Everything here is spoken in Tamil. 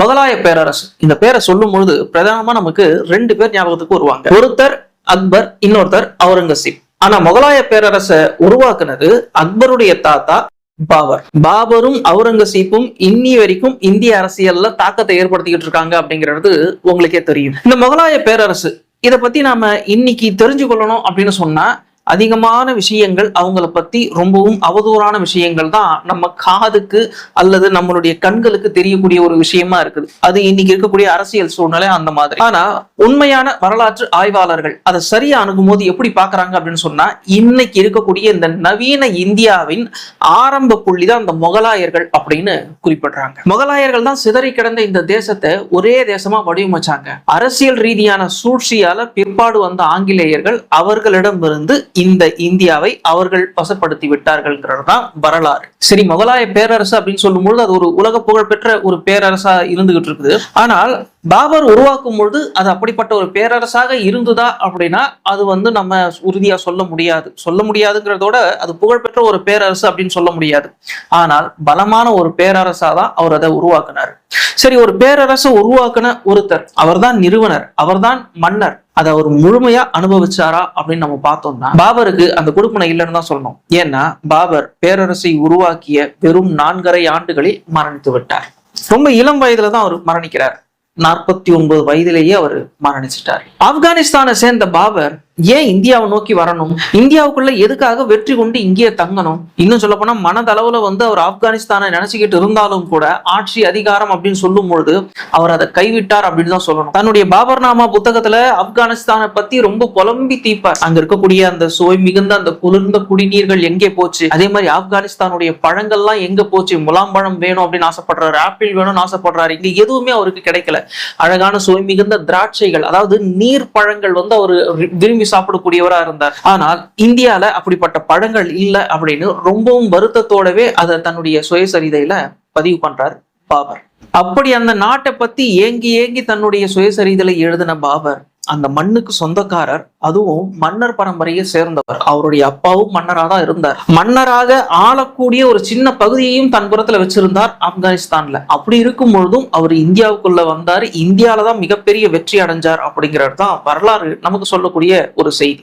முகலாய பேரரசு. இந்த பேரை சொல்லும் பொழுது பிரதானமா நமக்கு ரெண்டு பேர் ஞாபகத்துக்கு வருவாங்க. ஒருத்தர் அக்பர் இன்னொருத்தர் அவுரங்கசீப். ஆனா முகலாய பேரரசை உருவாக்குனது அக்பருடைய தாத்தா பாபர். பாபரும் அவுரங்கசீப்பும் இன்னி வரைக்கும் இந்திய அரசியல்ல தாக்கத்தை ஏற்படுத்திக்கிட்டு இருக்காங்க அப்படிங்கிறது உங்களுக்கே தெரியும். இந்த முகலாய பேரரசு இதை பத்தி நாம இன்னைக்கு தெரிஞ்சு கொள்ளணும் அப்படின்னு சொன்னா அதிகமான விஷயங்கள் அவங்கள பத்தி ரொம்பவும் அவதூறான விஷயங்கள் தான் நம்ம காதுக்கு அல்லது நம்மளுடைய கண்களுக்கு தெரியக்கூடிய ஒரு விஷயமா இருக்குது. அது இன்னைக்கு இருக்கக்கூடிய அரசியல் சூழ்நிலை அந்த மாதிரி. ஆனா உண்மையான வரலாற்று ஆய்வாளர்கள் அதை சரியா அணுகும் போது எப்படி பாக்குறாங்க அப்படின்னு சொன்னா இன்னைக்கு இருக்கக்கூடிய இந்த நவீன இந்தியாவின் ஆரம்ப புள்ளி தான் இந்த முகலாயர்கள் அப்படின்னு குறிப்பிடுறாங்க. முகலாயர்கள் தான் சிதறி கிடந்த இந்த தேசத்தை ஒரே தேசமா வடிவமைச்சாங்க. அரசியல் ரீதியான சூழ்ச்சியால பிற்பாடு வந்த ஆங்கிலேயர்கள் அவர்களிடமிருந்து இந்த இந்தியாவை அவர்கள் வசப்படுத்தி விட்டார்கள்ங்கிறது தான் வரலாறு. சரி முகலாய பேரரசு அப்படின்னு சொல்லும்பொழுது அது ஒரு உலக புகழ்பெற்ற ஒரு பேரரசா இருந்துகிட்டு இருக்குது. ஆனால் பாபர் உருவாக்கும் பொழுது அது அப்படிப்பட்ட ஒரு பேரரசாக இருந்ததா அப்படின்னா அது வந்து நம்ம உறுதியா சொல்ல முடியாது. சொல்ல முடியாதுங்கிறதோட அது புகழ்பெற்ற ஒரு பேரரசு அப்படின்னு சொல்ல முடியாது. ஆனால் பலமான ஒரு பேரரசா தான் அவர் அதை உருவாக்குனார். சரி ஒரு பேரரசை உருவாக்குன ஒருத்தர் அவர்தான் நிறுவனர் அவர்தான் மன்னர். அதை அவர் முழுமையா அனுபவிச்சாரா அப்படின்னு நம்ம பார்த்தோம்னா பாபருக்கு அந்த கொடுப்பனை இல்லைன்னு தான் சொல்லணும். ஏன்னா பாபர் பேரரசை உருவாக்கிய வெறும் நான்கரை ஆண்டுகளில் மரணித்து விட்டார். ரொம்ப இளம் வயதுல தான் அவர் மரணிக்கிறார். நாற்பத்தி ஒன்பது வயதிலேயே அவர் மரணிச்சிட்டார். ஆப்கானிஸ்தானை சேர்ந்த பாபர் ஏன் இந்தியாவை நோக்கி வரணும்? இந்தியாவுக்குள்ள எதுக்காக வெற்றி கொண்டு இங்கேயே தங்கணும்? இன்னும் சொல்ல போனா மனதளவுல வந்து அவர் ஆப்கானிஸ்தானை நினைச்சுக்கிட்டு இருந்தாலும் கூட ஆட்சி அதிகாரம் அப்படின்னு சொல்லும் பொழுது அவர் அதை கைவிட்டார் அப்படின்னு தான் சொல்லணும். தன்னுடைய பாபர்நாமா புத்தகத்துல ஆப்கானிஸ்தானை பத்தி ரொம்ப புலம்பி தீப்பார் அங்க இருக்கக்கூடிய அந்த சுவை மிகுந்த அந்த குளிர்ந்த குடிநீர்கள் எங்கே போச்சு? அதே மாதிரி ஆப்கானிஸ்தானுடைய பழங்கள்லாம் எங்க போச்சு? முலாம்பழம் வேணும் அப்படின்னு ஆசைப்படுறாரு. ஆப்பிள் வேணும்னு ஆசைப்படுறாரு. இங்க எதுவுமே அவருக்கு கிடைக்கல. அழகான சுவை மிகுந்த திராட்சைகள் அதாவது நீர் பழங்கள் வந்து அவர் விரும்பி சாப்பிடக்கூடியவரா இருந்தார். ஆனால் இந்தியால அப்படிப்பட்ட பழங்கள் இல்லை அப்படின்னு ரொம்பவும் வருத்தத்தோடவே அதை தன்னுடைய சுயசரிதையில பதிவு பண்றார் பாபர். அப்படி அந்த நாட்டை பத்தி ஏங்கி ஏங்கி தன்னுடைய சுயசரிதையில எழுதின பாபர் அந்த மண்ணுக்கு சொந்தக்காரர் அதுவும் மன்னர் பரம்பரையை சேர்ந்தவர். அவருடைய அப்பாவும் மன்னராக தான் இருந்தார். மன்னராக ஆளக்கூடிய ஒரு சின்ன பகுதியையும் தன் புறத்துல வச்சிருந்தார் ஆப்கானிஸ்தான்ல. அப்படி இருக்கும் பொழுதும் அவர் இந்தியாவுக்குள்ள வந்தார். இந்தியாவில தான் மிகப்பெரிய வெற்றி அடைஞ்சார் அப்படிங்கிறது தான் வரலாறு நமக்கு சொல்லக்கூடிய ஒரு செய்தி.